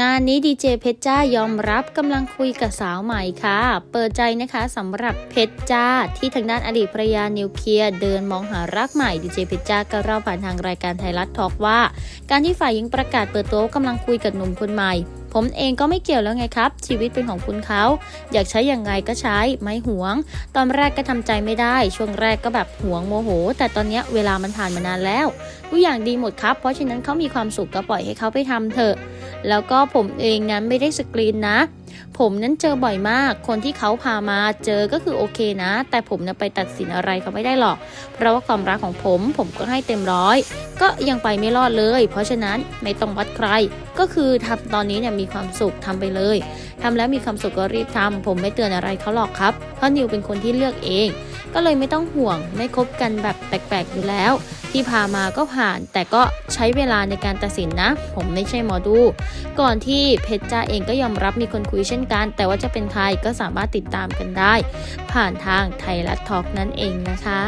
งานนี้ดีเจเพชรจ้ายอมรับกำลังคุยกับสาวใหม่ค่ะ เปิดใจนะคะสำหรับเพชรจ้า ที่ทางด้านอดีตภรรยานิวเคลียร์เดินมองหารักใหม่ดีเจเพชรจ้าก็เล่าผ่านทางรายการไทยรัฐทอล์กว่า การที่ฝ่ายหญิงประกาศเปิดตัวกำลังคุยกับหนุ่มคนใหม่ ผมเองก็ไม่เกี่ยวแล้วไงครับ ชีวิตเป็นของคุณเขา อยากใช้อย่างไงก็ใช้ไม่หวง ตอนแรกก็ทำใจไม่ได้ ช่วงแรกก็แบบหวงโมโห แต่ตอนนี้เวลามันผ่านมานานแล้วทุกอย่างดีหมดครับ เพราะฉะนั้นเขามีความสุขก็ปล่อยให้เขาไปทำเถอะ แล้วก็ผมเองนั้นไม่ได้สกรีนนะ ผมนั้นเจอบ่อยมาก คนที่เขาพามาเจอก็คือโอเคนะ แต่ผมนะไปตัดสินอะไรเขาไม่ได้หรอก เพราะว่าความรักของผมผมก็ให้เต็มร้อย ก็ยังไปไม่รอดเลย เพราะฉะนั้นไม่ต้องวัดใคร ก็คือทำตอนนี้เนี่ยมีความสุขทำไปเลยทำแล้วมีความสุขก็รีบทำผมไม่เตือนอะไรเขาหรอกครับ เพราะนิวเป็นคนที่เลือกเอง ก็เลยไม่ต้องห่วงไม่คบกันแบบแปลกๆอยู่แล้ว ที่พามาก็ผ่าน แต่ก็ใช้เวลาในการตัดสินนะ ผมไม่ใช่หมอดู ก่อนที่เพชรจ้าเองก็ยอมรับมีคนคุยเช่นกัน แต่ว่าจะเป็นใครก็สามารถติดตามกันได้ ผ่านทางไทยรัฐทอล์กนั่นเองนะคะ